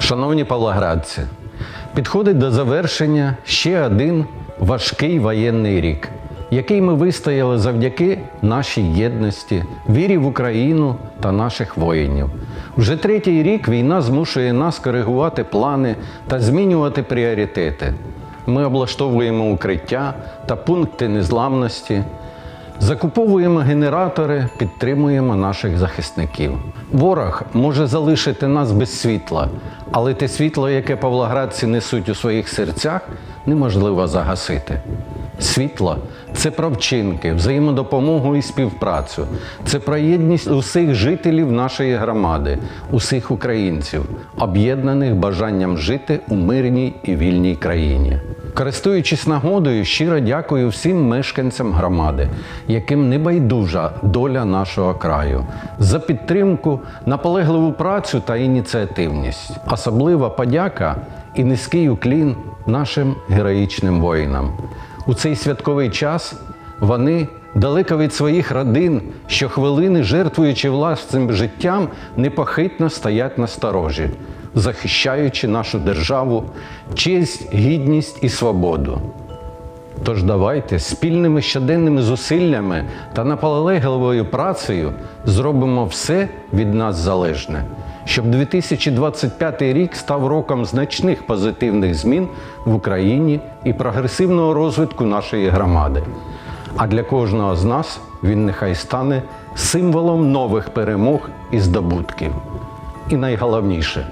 Шановні павлоградці, підходить до завершення ще один важкий воєнний рік, який ми вистояли завдяки нашій єдності, вірі в Україну та наших воїнів. Вже третій рік війна змушує нас коригувати плани та змінювати пріоритети. Ми облаштовуємо укриття та пункти незламності, Закуповуємо генератори, підтримуємо наших захисників. Ворог може залишити нас без світла, але те світло, яке павлоградці несуть у своїх серцях, неможливо загасити. Світло це про вчинки, взаємодопомогу і співпрацю. Це про єдність усіх жителів нашої громади, усіх українців, об'єднаних бажанням жити у мирній і вільній країні. Користуючись нагодою, щиро дякую всім мешканцям громади, яким не байдужа доля нашого краю, за підтримку, наполегливу працю та ініціативність. Особлива подяка і низький уклін нашим героїчним воїнам. У цей святковий час вони далеко від своїх родин, щохвилини жертвуючи власним життям, непохитно стоять на сторожі, захищаючи нашу державу, честь, гідність і свободу. Тож давайте спільними щоденними зусиллями та наполегливою працею зробимо все від нас залежне, щоб 2025 рік став роком значних позитивних змін в Україні і прогресивного розвитку нашої громади. А для кожного з нас він нехай стане символом нових перемог і здобутків. І найголовніше,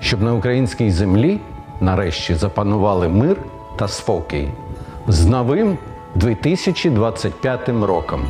щоб на українській землі нарешті запанували мир та спокій з новим 2025 роком.